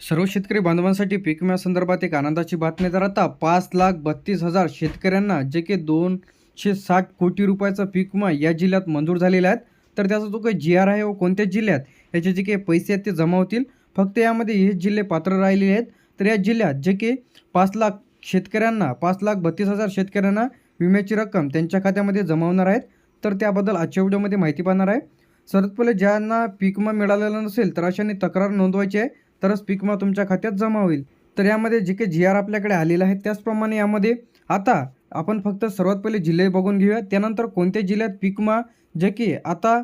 सर्व शेतकरी बांधवांसाठी पीक विम्यासंदर्भात एक आनंदाची बातमी तर आता पाच लाख बत्तीस हजार शेतकऱ्यांना जे की दोनशे साठ कोटी रुपयाचा पीक विमा या जिल्ह्यात मंजूर झालेला आहे. तर त्याचा जो काही जी आर आहे व कोणत्या जिल्ह्यात याचे जे काही पैसे आहेत ते जमा होतील. फक्त यामध्ये हे जिल्हे पात्र राहिलेले आहेत. तर या जिल्ह्यात जे की पाच लाख शेतकऱ्यांना पाच लाख बत्तीस हजार शेतकऱ्यांना विम्याची रक्कम त्यांच्या खात्यामध्ये जमा होणार आहेत तर त्याबद्दल आजच्या व्हिडिओमध्ये माहिती पाहणार आहे. सर्वात पहिले ज्यांना पीक विमा मिळालेला नसेल तर अशाने तक्रार नोंदवायची आहे. तरच पीक विमा तुमच्या खात्यात जमा होईल. तर यामध्ये जे काही जी आर आपल्याकडे आलेलं आहे त्याचप्रमाणे यामध्ये आता आपण फक्त सर्वात पहिले जिल्हे बघून घेऊया. त्यानंतर कोणत्या जिल्ह्यात पीक विमा जे की आता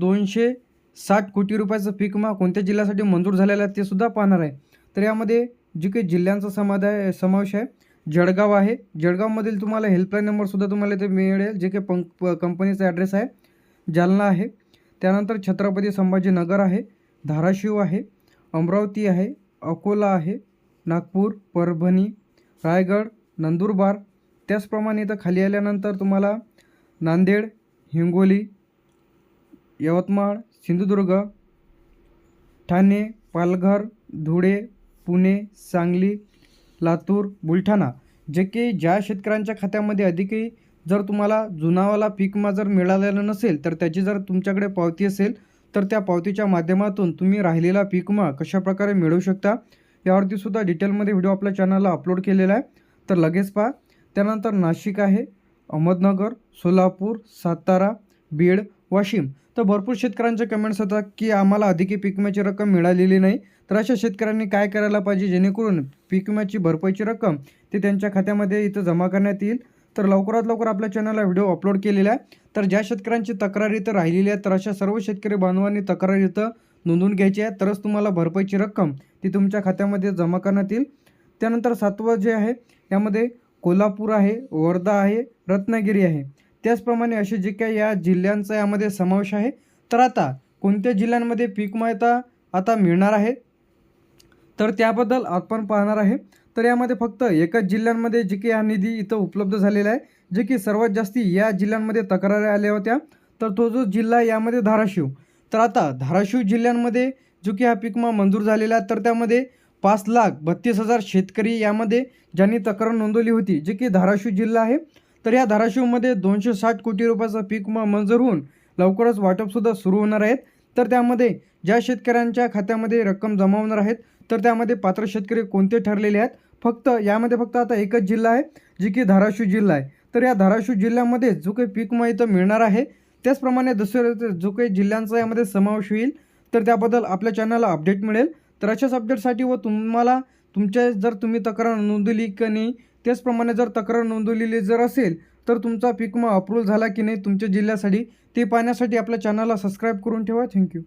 दोनशे साठ कोटी रुपयाचं पीक विमा कोणत्या जिल्ह्यासाठी मंजूर झालेलं आहे ते सुद्धा पाहणार आहे. तर यामध्ये जे काही जिल्ह्यांचा समाधाय समावेश आहे जळगाव आहे. जळगावमधील तुम्हाला हेल्पलाईन नंबरसुद्धा तुम्हाला ते मिळेल. जे काही पंक कंपनीचा ॲड्रेस आहे जालना आहे. त्यानंतर छत्रपती संभाजीनगर आहे धाराशिव आहे. अमरावती आहे अकोला आहे नागपूर परभणी रायगड नंदुरबार. त्याचप्रमाणे इथं खाली आल्यानंतर तुम्हाला नांदेड हिंगोली यवतमाळ सिंधुदुर्ग ठाणे पालघर धुळे पुणे सांगली लातूर बुलढाणा. जे की ज्या शेतकऱ्यांच्या खात्यामध्ये अधिकही जर तुम्हाला जुनावाला पीक विमा जर मिळालेला नसेल तर त्याची जर तुमच्याकडे पावती असेल तर त्या पावतीच्या माध्यमातून तुम्ही राहिलेला पीक विमा कशाप्रकारे मिळवू शकता यावरती सुद्धा डिटेलमध्ये व्हिडिओ आपल्या चॅनलला अपलोड केलेला आहे. तर लगेच पहा. त्यानंतर नाशिक आहे अहमदनगर सोलापूर सातारा बीड वाशिम. तर भरपूर शेतकऱ्यांचे कमेंट्स होतात की आम्हाला अधिकी पीक विम्याची रक्कम मिळालेली नाही. तर अशा शेतकऱ्यांनी काय करायला पाहिजे जेणेकरून पीक विम्याची भरपाईची रक्कम ती त्यांच्या खात्यामध्ये इथं जमा करण्यात येईल. तर लवकरात लवकर आपल्या चॅनलला व्हिडिओ अपलोड केलेला आहे. तर ज्या शेतकऱ्यांची तक्रार इथं राहिलेली आहे तर अशा सर्व शेतकरी बांधवांनी तक्रार इथं नोंदवून घ्यायची आहे. तरच तुम्हाला भरपाईची रक्कम ती तुमच्या खात्यामध्ये जमा करण्यात येईल. त्यानंतर सातवं जे आहे. यामध्ये कोल्हापूर आहे वर्धा आहे रत्नागिरी आहे. त्याचप्रमाणे असे जे काही या जिल्ह्यांचा यामध्ये समावेश आहे. तर आता कोणत्या जिल्ह्यांमध्ये पीक विमा आता मिळणार आहे? तर त्याबद्दल आपण पाहणार आहे. तर यामध्ये फक्त एकच जिल्ह्यांमध्ये जे की हा निधी इथं उपलब्ध झालेला आहे जे की सर्वात जास्ती या जिल्ह्यांमध्ये तक्रारी आल्या होत्या. तर तो जो जिल्हा यामध्ये धाराशिव. तर आता धाराशिव जिल्ह्यांमध्ये जो की हा पीक विमा मंजूर झालेला आहे तर त्यामध्ये पाच लाख बत्तीस हजार शेतकरी यामध्ये ज्यांनी तक्रार नोंदवली होती जे की धाराशिव जिल्हा आहे. तर या धाराशिवमध्ये दोनशे साठ कोटी रुपयाचा पीक विमा मंजूर होऊन लवकरच वाटपसुद्धा सुरू होणार आहेत तर त्यामध्ये ज्या शेतकऱ्यांच्या खात्यामध्ये रक्कम जमा होणार आहेत तर त्यामध्ये पात्र शेतकरी कोणते ठरलेले आहेत? फक्त यामध्ये फक्त आता एकच जिल्हा आहे जी की धाराशिव जिल्हा आहे. तर या धाराशिव जिल्ह्यामध्ये जो काही पीक विमा इथं मिळणार आहे त्याचप्रमाणे दुसऱ्या जो काही जिल्ह्यांचा यामध्ये समावेश होईल तर त्याबद्दल आपल्या चॅनलला अपडेट मिळेल. तर अशाच अपडेटसाठी व तुम्हाला तुमच्या जर तुम्ही तक्रार नोंदवली की नाही त्याचप्रमाणे जर तक्रार नोंदवलेली जर असेल तर तुमचा पीक विमा अप्रूव्ह झाला की नाही तुमच्या जिल्ह्यासाठी ते पाहण्यासाठी आपल्या चॅनलला सबस्क्राईब करून ठेवा. थँक्यू